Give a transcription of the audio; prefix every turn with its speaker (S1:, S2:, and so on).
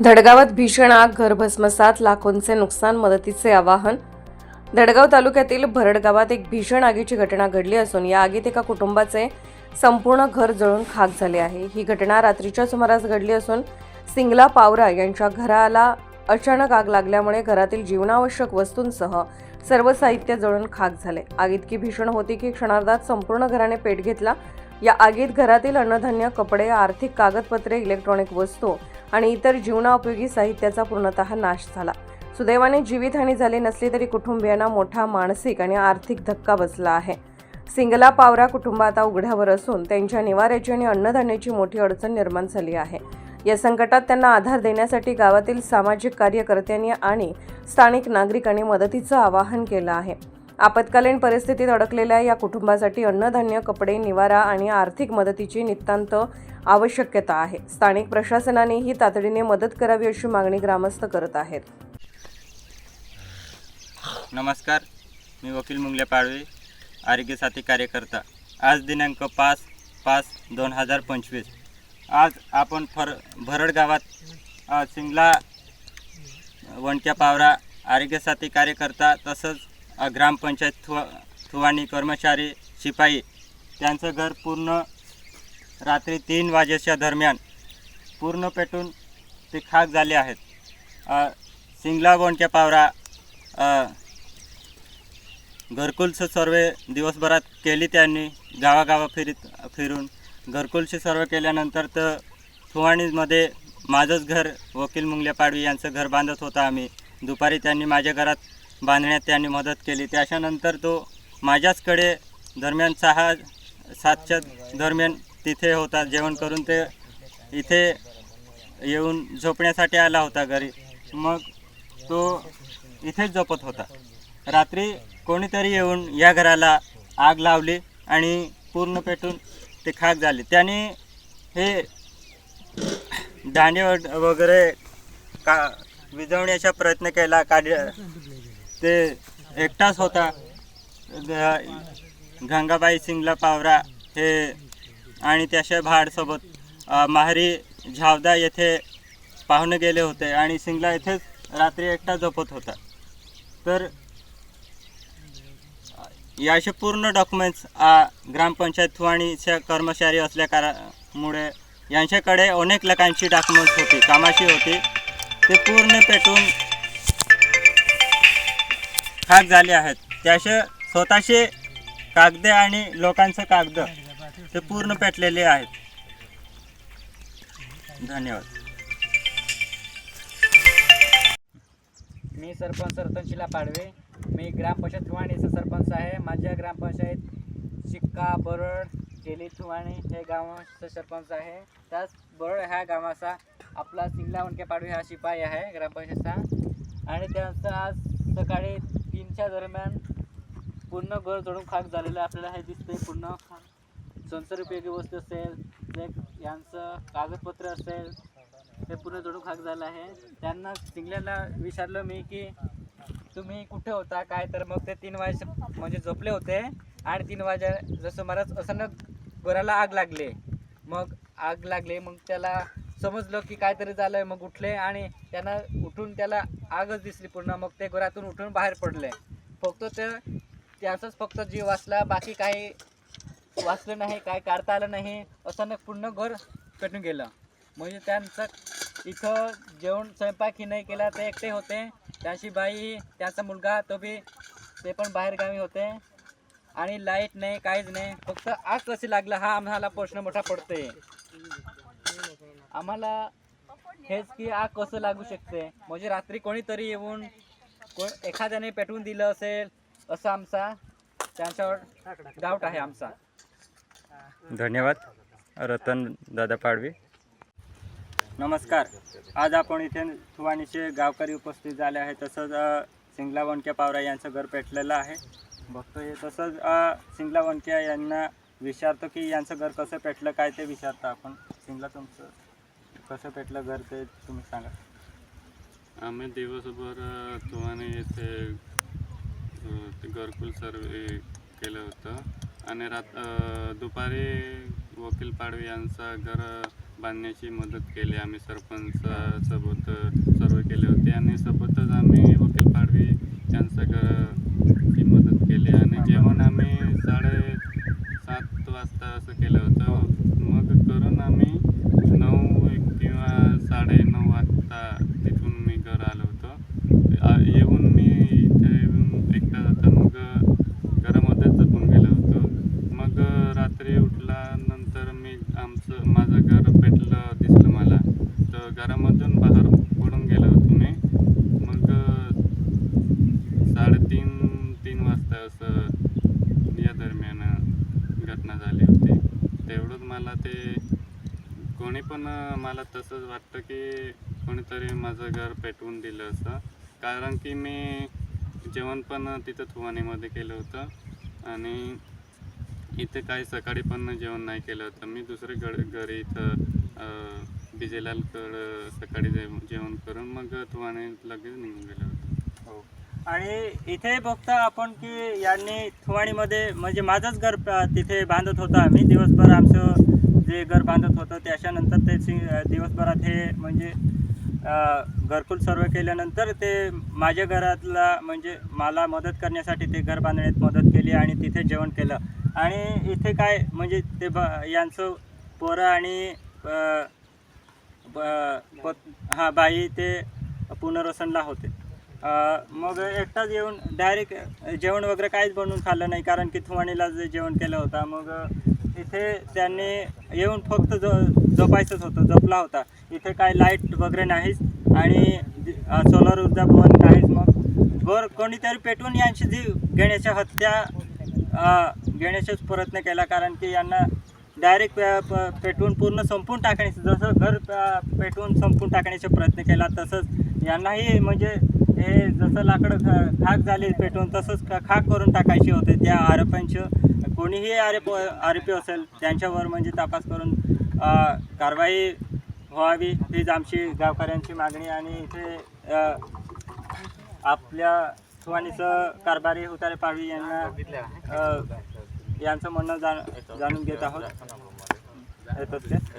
S1: धडगावात भीषण आग घरभस्मसात लाखोंचे नुकसान मदतीचे आवाहन. धडगाव तालुक्यातील भरड गावात एक भीषण आगीची घटना घडली असून या आगीत एका कुटुंबाचे संपूर्ण घर जळून खाक झाले आहे. ही घटना रात्रीच्या सुमारास घडली असून सिंगला पावरा यांच्या घराला अचानक आग लागल्यामुळे घरातील जीवनावश्यक वस्तूंसह सर्व साहित्य जळून खाक झाले. आग इतकी भीषण होती की क्षणार्धात संपूर्ण घराने पेट घेतला. या आगीत घरातील अन्नधान्य कपडे आर्थिक कागदपत्रे इलेक्ट्रॉनिक वस्तू आणि इतर जीवनाउपयोगी साहित्याचा पूर्णतः नाश झाला. सुदैवाने जीवितहानी झाली नसली तरी कुटुंबियांना मोठा मानसिक आणि आर्थिक धक्का बसला आहे. सिंगला पावरा कुटुंब आता उघड्यावर असून त्यांच्या निवाऱ्याची आणि अन्नधान्याची मोठी अडचण निर्माण झाली आहे. या संकटात त्यांना आधार देण्यासाठी गावातील सामाजिक कार्यकर्त्यांनी आणि स्थानिक नागरिकांनी मदतीचं आवाहन केलं आहे. आपत्कालीन परिस्थितीत अडकलेल्या या कुटुंबासाठी अन्नधान्य कपडे निवारा आणि आर्थिक मदतीची नितांत आवश्यकता आहे. स्थानिक प्रशासनानेही तातडीने मदत करावी अशी मागणी ग्रामस्थ करत आहेत.
S2: नमस्कार मी वकील मुंगल्या पाडवे आरोग्य साथी कार्यकर्ता. आज दिनांक पाच पाच दोन हजार पंचवीस. आज आपण फर भरड गावात सिंगला वणक्या पावरा आरोग्य साथी कार्यकर्ता तसंच ग्रामपंचायत थु थुवाणी कर्मचारी शिपाई त्यांचं घर पूर्ण रात्री तीन वाजेच्या दरम्यान पूर्ण पेटून ते खाक झाले आहेत. सिंगला वणक्या पावरा घरकुलचं सर्वे दिवसभरात केली त्यांनी गावागावा फिरीत फिरून घरकुलशी सर्व केल्यानंतर तर थुवाणीमध्ये माझंच घर वकील मुंगल्या पाडवी यांचं घर बांधत होता आम्ही. दुपारी त्यांनी माझ्या घरात बांधण्यात त्यांनी मदत केली. त्याच्यानंतर तो माझ्याचकडे दरम्यान सहा सातच्या दरम्यान तिथे होता. जेवण करून ते इथे येऊन झोपण्यासाठी आला होता घरी. मग तो इथेच झोपत होता. रात्री कोणीतरी येऊन या घराला आग लावली आणि पूर्ण पेटून ते खाक झाले. त्याने हे दांडे वगैरे का विझवण्याचा प्रयत्न केला काढ ते एकटाच होता. गंगाबाई सिंगला पावरा हे आणि त्याच्या भाडसोबत माहरी झावदा येथे पाहुणे गेले होते आणि सिंगला येथेच रात्री एकटा झोपत होता. तर याचे पूर्ण डॉक्युमेंट्स ग्रामपंचायत थुवाणीच्या कर्मचारी असल्या कारणामुळे यांच्याकडे अनेक लोकांची डॉक्युमेंट्स होती कामाची होती. ते पूर्ण पेटून खाक झाले आहेत. त्याचे स्वतःचे कागद आणि लोकांचं कागद ते पूर्ण पेटलेले आहेत. धन्यवाद.
S3: मी सरपंच रतनशिला पाडवे. मी ग्रामपंचायत थुवाणीचा सरपंच आहे. माझ्या ग्रामपंचायत शिक्का बरड केली थुवाणी हे गावाचा सरपंच आहे. त्याच बरड ह्या गावाचा आपला सिंगला वणके पाडवे हा शिपाई आहे ग्रामपंचायतचा. आणि त्यांचं आज सकाळी तीनच्या दरम्यान पूर्ण घर जळून खाक झालेलं आपल्याला हे दिसतंय पूर्ण. संसारोपयोगी वस्तू असेल जे यांचं कागदपत्र असेल ते पूर्ण जडून खाक झालं आहे. त्यांना सिंगल्याला विचारलं मी की तुम्ही कुठे होता? काय? तर मग ते तीन वाजे म्हणजे झोपले होते. आणि तीन वाजे जसं महाराज अचानक घराला आग लागले. मग आग लागले मग त्याला समजलं की काहीतरी झालंय मग उठले आणि त्यांना उठून त्याला आगच दिसली पूर्ण. मग ते घरातून उठून बाहेर पडले. फक्त ते त्यांचाच फक्त जीव वाचला. बाकी काही वाचलं नाही काय काढता आलं नाही. अचानक पूर्ण घर पेटून गेलं. म्हणजे त्यांचं इथं जेवण स्वयंपाकही नाही केला ते एकटे होते. त्याची बाई त्याचा मुलगा तो बी ते पण बाहेरगावी होते. आणि लाइट नाही काहीच नाही. फक्त आग कशी लागलं हा आम्हाला प्रश्न मोठा पडतोय. आम्हाला हेच की आग कसं लागू शकते? म्हणजे रात्री कोणीतरी येऊन को एखाद्याने पेटवून दिलं असेल असं आमचा त्यांच्यावर डाऊट आहे आमचा.
S2: धन्यवाद. रतन दादा पाडवी. नमस्कार. आज आपण इथे थुवाणीचे गावकरी उपस्थित झाले आहे तसंच सिंगला वणक्या पावरा यांचं घर पेटलेलं आहे. बघतोय तसंच सिंगला वणक्या यांना विचारतो की यांचं घर कसं पेटलं काय ते विचारतो आपण. सिंगला तुमचं कसं पेटलं घर ते तुम्ही सांगा.
S4: आम्ही दिवसभर तुम्हाने येथे अ, ते घरकुल सर्वे केलं होतं. आणि रात अ, दुपारी वकील पाडवी यांचा घर बांधण्याची मदत केली. आम्ही सरपंचासोबत सर्व केले होते. आणि सोबतच आम्ही वकील पाडवी यांचं घरची मदत केली. आणि जेवण आम्ही साडे सात वाजता असं केलं होतं मग करून आम्ही नऊ किंवा साडे नऊ वाजता तिथून मी घर आलो होतो आ- येऊन मी इथे येऊन एकटा जाता मग घरामध्येच जपून गेलो होतो मग रात्री उठल्यानंतर मी आमचं माझं घर पेटलं दिसलं मला तर घरामधून बाहेर पडून गेलो होतो मी मग साडेतीन तीन वाजता असं या दरम्यान घटना झाली होती तेवढंच मला ते कोणी पण मला तसंच वाटतं की कोणीतरी माझं घर पेटवून दिलं असं. कारण की मी जेवण पण तिथं थुवानीमध्ये केलं होतं आणि इथे काही सकाळी पण जेवण नाही केलं होतं. मी दुसरे गड घरी इथं बिजेलालकडं सकाळी जेवण करून मग थुवाने लगेच निघून गेलो होतो. हो.
S2: आणि इथे बघता आपण की यांनी थुवाणीमध्ये म्हणजे माझंच घर तिथे बांधत होता. आम्ही दिवसभर आमचं जे घर बांधत होतं त्याच्यानंतर ते सि- दिवसभरात हे म्हणजे घरकुल सर्व केल्यानंतर ते माझ्या घरातला म्हणजे मला मदत करण्यासाठी ते घर बांधण्यात मदत केली आणि तिथे जेवण केलं. आणि इथे काय म्हणजे ते ब यांचं पोरं आणि हा बाई ते पुनर्वसनला होते. मग एकटाच येऊन डायरेक्ट जेवण वगैरे काहीच बनवून खाल्लं नाही कारण की थुवाणीला जे जेवण केलं होतं मग इथे त्यांनी येऊन फक्त ज जपायचंच होतं जपला होता. इथे काय लाइट वगैरे नाहीच आणि सोलर ऊर्जा पण नाहीच मग. गोर कोणीतरी पेटवून यांची जीव घेण्याच्या हत्या घेण्याचाच प्रयत्न केला कारण की यांना डायरेक्ट पेटवून पूर्ण संपून टाकण्याचं जसं घर पेटून पेटवून संपून टाकण्याचा प्रयत्न केला तसंच यांनाही म्हणजे हे जसं लाकडं खाक झाले पेटवून तसंच खाक करून टाकायचे होते त्या आरोपांचं. कोणीही आरोप आरोपी असेल त्यांच्यावर म्हणजे तपास करून कारवाई व्हावी हीच आमची गावकऱ्यांची मागणी आणि इथे आपल्या सुवानीचं कारभारी होतारे पाडवी यांना यांचं म्हणणं जाण जाणून घेत आहोत. येतात ते